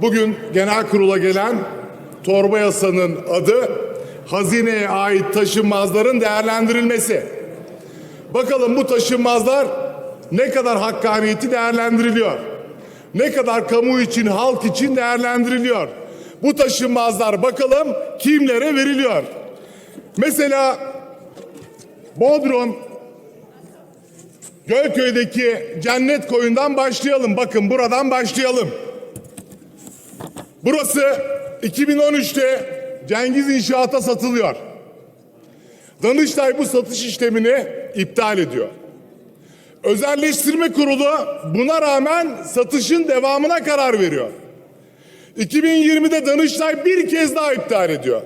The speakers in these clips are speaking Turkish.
Bugün genel kurula gelen torba yasanın adı hazineye ait taşınmazların değerlendirilmesi. Bakalım bu taşınmazlar ne kadar hakkaniyeti değerlendiriliyor? Ne kadar kamu için, halk için değerlendiriliyor? Bu taşınmazlar bakalım kimlere veriliyor? Mesela Bodrum Gölköy'deki cennet koyundan başlayalım. Bakın buradan başlayalım. Burası 2013'te Cengiz İnşaat'a satılıyor. Danıştay bu satış işlemini iptal ediyor. Özelleştirme kurulu buna rağmen satışın devamına karar veriyor. 2020'de Danıştay bir kez daha iptal ediyor.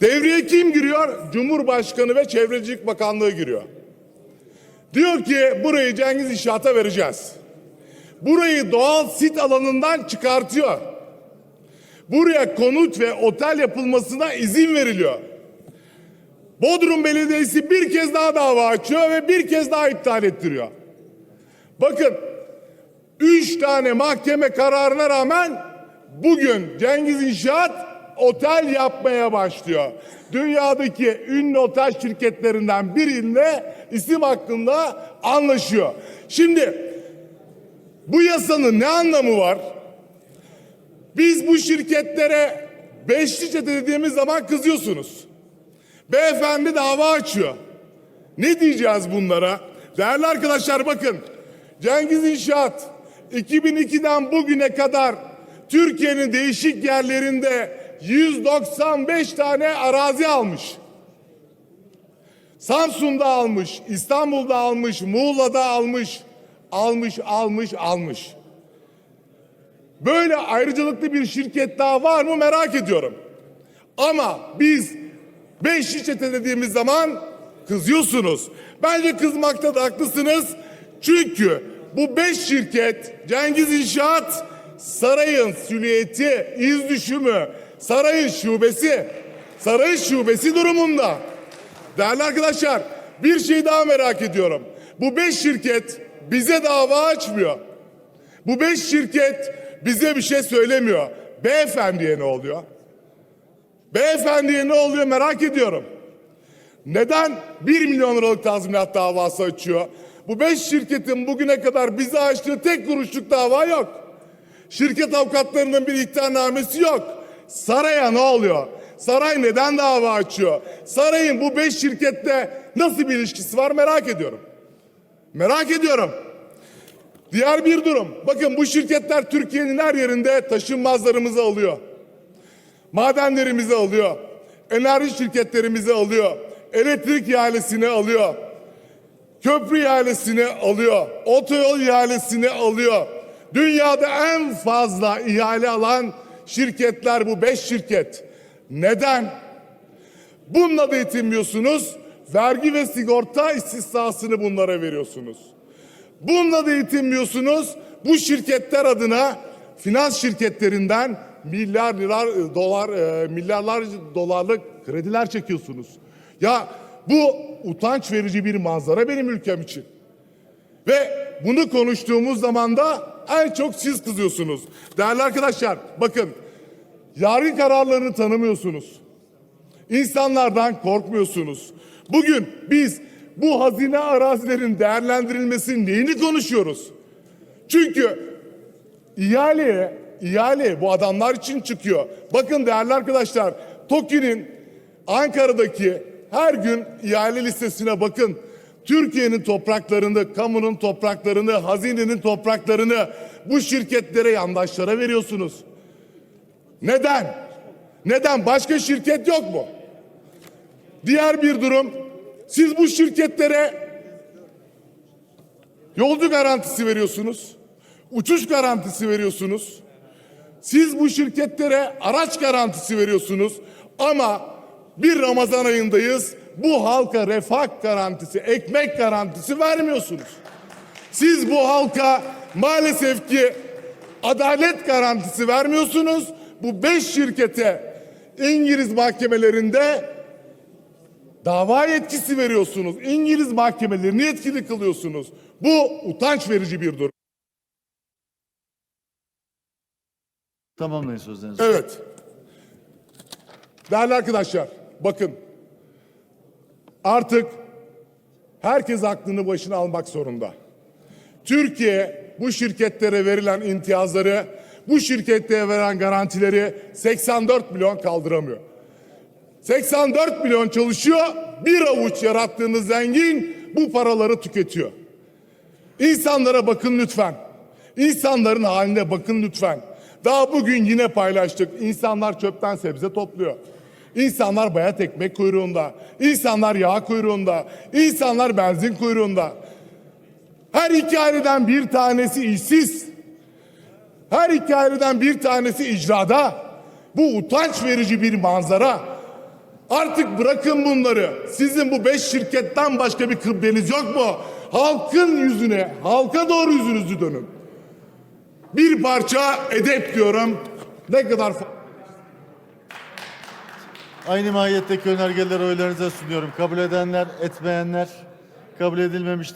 Devreye kim giriyor? Cumhurbaşkanı ve Çevrecilik Bakanlığı giriyor. Diyor ki burayı Cengiz İnşaat'a vereceğiz. Burayı doğal sit alanından çıkartıyor. Buraya konut ve otel yapılmasına izin veriliyor. Bodrum Belediyesi bir kez daha dava açıyor ve bir kez daha iptal ettiriyor. Bakın üç tane mahkeme kararına rağmen bugün Cengiz İnşaat otel yapmaya başlıyor. Dünyadaki ünlü otel şirketlerinden biriyle isim hakkında anlaşıyor. Şimdi bu yasanın ne anlamı var? Biz bu şirketlere beşli çete dediğimiz zaman kızıyorsunuz. Beyefendi dava açıyor. Ne diyeceğiz bunlara? Değerli arkadaşlar bakın. Cengiz İnşaat 2002'den bugüne kadar Türkiye'nin değişik yerlerinde 195 tane arazi almış. Samsun'da almış, İstanbul'da almış, Muğla'da almış, almış, almış, almış. Böyle ayrıcalıklı bir şirket daha var mı merak ediyorum. Ama biz beşli çete dediğimiz zaman kızıyorsunuz. Bence kızmakta da haklısınız. Çünkü bu beş şirket Cengiz İnşaat sarayın süliyeti, iz düşümü, sarayın şubesi, sarayın şubesi durumunda. Değerli arkadaşlar bir şey daha merak ediyorum. Bu beş şirket bize dava açmıyor. Bu beş şirket bize bir şey söylemiyor. Beyefendiye ne oluyor? Beyefendiye ne oluyor merak ediyorum. Neden 1 milyon liralık tazminat davası açıyor? Bu beş şirketin bugüne kadar bize açtığı tek kuruşluk dava yok. Şirket avukatlarının bir ihtarnamesi yok. Saray'a ne oluyor? Saray neden dava açıyor? Saray'ın bu beş şirkette nasıl bir ilişkisi var merak ediyorum. Merak ediyorum. Diğer bir durum. Bakın bu şirketler Türkiye'nin her yerinde taşınmazlarımızı alıyor. Madenlerimizi alıyor. Enerji şirketlerimizi alıyor. Elektrik ihalesini alıyor. Köprü ihalesini alıyor. Otoyol ihalesini alıyor. Dünyada en fazla ihale alan şirketler bu beş şirket. Neden? Bununla da yetinmiyorsunuz. Vergi ve sigorta istisnasını bunlara veriyorsunuz. Bununla da yetinmiyorsunuz. Bu şirketler adına finans şirketlerinden milyar lira dolar e, milyarlar dolarlık krediler çekiyorsunuz. Ya bu utanç verici bir manzara benim ülkem için. Ve bunu konuştuğumuz zaman da en çok siz kızıyorsunuz. Değerli arkadaşlar bakın yargı kararlarını tanımıyorsunuz. İnsanlardan korkmuyorsunuz. Bugün biz bu hazine arazilerin değerlendirilmesinin neyini konuşuyoruz? Çünkü ihaleye, ihale bu adamlar için çıkıyor. Bakın değerli arkadaşlar, TOKİ'nin Ankara'daki her gün ihale listesine bakın. Türkiye'nin topraklarını, kamunun topraklarını, hazinenin topraklarını bu şirketlere, yandaşlara veriyorsunuz. Neden? Neden? Başka şirket yok mu? Diğer bir durum, siz bu şirketlere yolcu garantisi veriyorsunuz. Uçuş garantisi veriyorsunuz. Siz bu şirketlere araç garantisi veriyorsunuz. Ama bir Ramazan ayındayız. Bu halka refah garantisi, ekmek garantisi vermiyorsunuz. Siz bu halka maalesef ki adalet garantisi vermiyorsunuz. Bu beş şirkete İngiliz mahkemelerinde dava yetkisi veriyorsunuz. İngiliz mahkemelerini yetkili kılıyorsunuz. Bu utanç verici bir durum. Tamamlayın sözlerinizi. Evet. Değerli arkadaşlar, bakın. Artık herkes aklını başına almak zorunda. Türkiye bu şirketlere verilen imtiyazları, bu şirketlere veren garantileri 84 milyon kaldıramıyor. 84 milyon çalışıyor, bir avuç yarattığınız zengin bu paraları tüketiyor. İnsanlara bakın lütfen. İnsanların haline bakın lütfen. Daha bugün yine paylaştık. İnsanlar çöpten sebze topluyor. İnsanlar bayat ekmek kuyruğunda. İnsanlar yağ kuyruğunda. İnsanlar benzin kuyruğunda. Her iki aileden bir tanesi işsiz. Her iki aileden bir tanesi icrada. Bu utanç verici bir manzara. Artık bırakın bunları. Sizin bu beş şirketten başka bir kıbleniz yok mu? Halkın yüzüne, halka doğru yüzünüzü dönün. Bir parça edep diyorum. Ne kadar Aynı mahiyetteki önergeleri oylarınıza sunuyorum. Kabul edenler, etmeyenler kabul edilmemiştir.